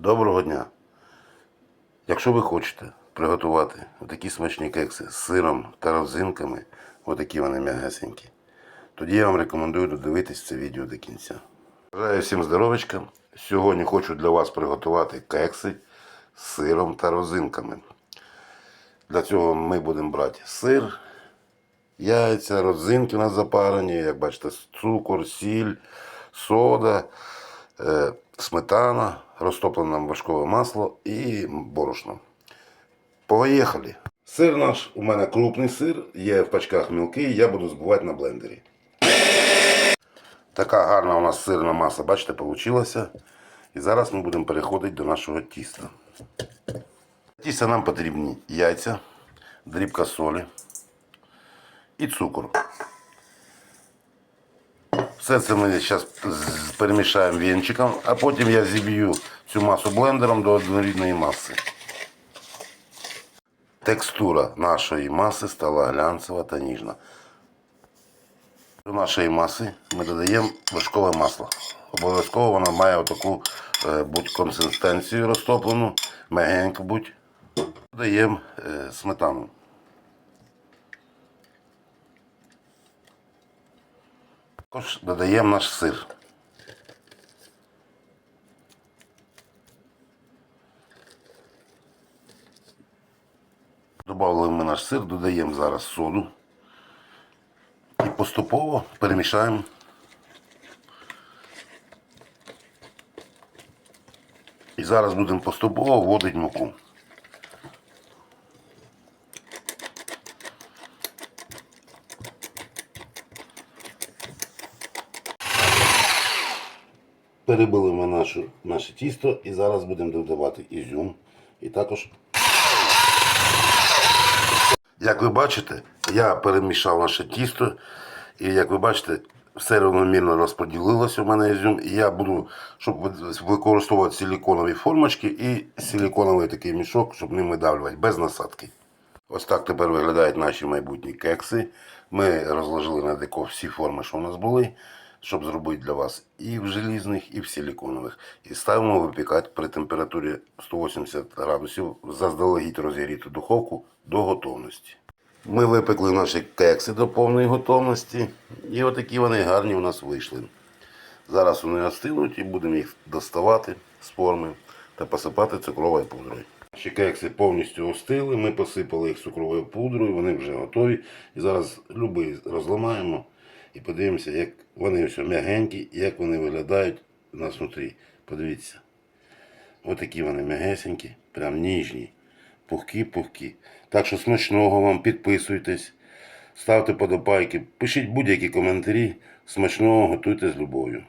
Доброго дня! Якщо ви хочете приготувати такі смачні кекси з сиром та родзинками, отакі вони м'ягесенькі, тоді я вам рекомендую додивитись це відео до кінця. Бажаю всім здоровечка. Сьогодні хочу для вас приготувати кекси з сиром та родзинками. Для цього ми будемо брати сир, яйця, родзинки у запарені, як бачите, цукор, сіль, сода, е, сметана, розтоплене вершкове масло і борошно. Поїхали. Сир наш, у мене крупний сир, є в пачках мілкий, я буду збивати на блендері. Така гарна у нас сирна маса, бачите, вийшла. І зараз ми будемо переходити до нашого тіста. Тіста нам потрібні яйця, дрібка солі і цукор. Все це ми зараз перемішаємо вінчиком, а потім я зіб'ю цю масу блендером до однорідної маси. Текстура нашої маси стала глянцева та ніжна. До нашої маси ми додаємо вершкове масло. Обов'язково воно має отаку е, будь консистенцію розтоплену, мягеньку будь. Додаємо е, сметану. Також додаємо наш сир. Добавили ми наш сир, додаємо зараз соду і поступово перемішаємо. І зараз будемо поступово вводити муку. Перебили ми нашу, наше тісто і зараз будемо додавати ізюм і також. Як ви бачите, я перемішав наше тісто, і як ви бачите, все рівномірно розподілилося у мене ізюм. І я буду, щоб використовувати силіконові формочки і силіконовий такий мішок, щоб ним видавлювати без насадки. Ось так тепер виглядають наші майбутні кекси. Ми розложили на деко всі форми, що у нас були, щоб зробити для вас і в желізних, і в силіконових. І ставимо випікати при температурі 180 градусів заздалегідь розігріту духовку до готовності. Ми випекли наші кекси до повної готовності. І отакі вони гарні у нас вийшли. Зараз вони остинуть і будемо їх доставати з форми та посипати цукровою пудрою. Наші кекси повністю остили, ми посипали їх цукровою пудрою, вони вже готові. І зараз любий розламаємо і подивимося, як вони все м'ягенькі, як вони виглядають у нас внутрі. Подивіться. Отакі вони м'ягесенькі, прям ніжні, пухкі-пухкі. Так що смачного вам, підписуйтесь, ставте подобайки, пишіть будь-які коментарі. Смачного готуйте з любов'ю.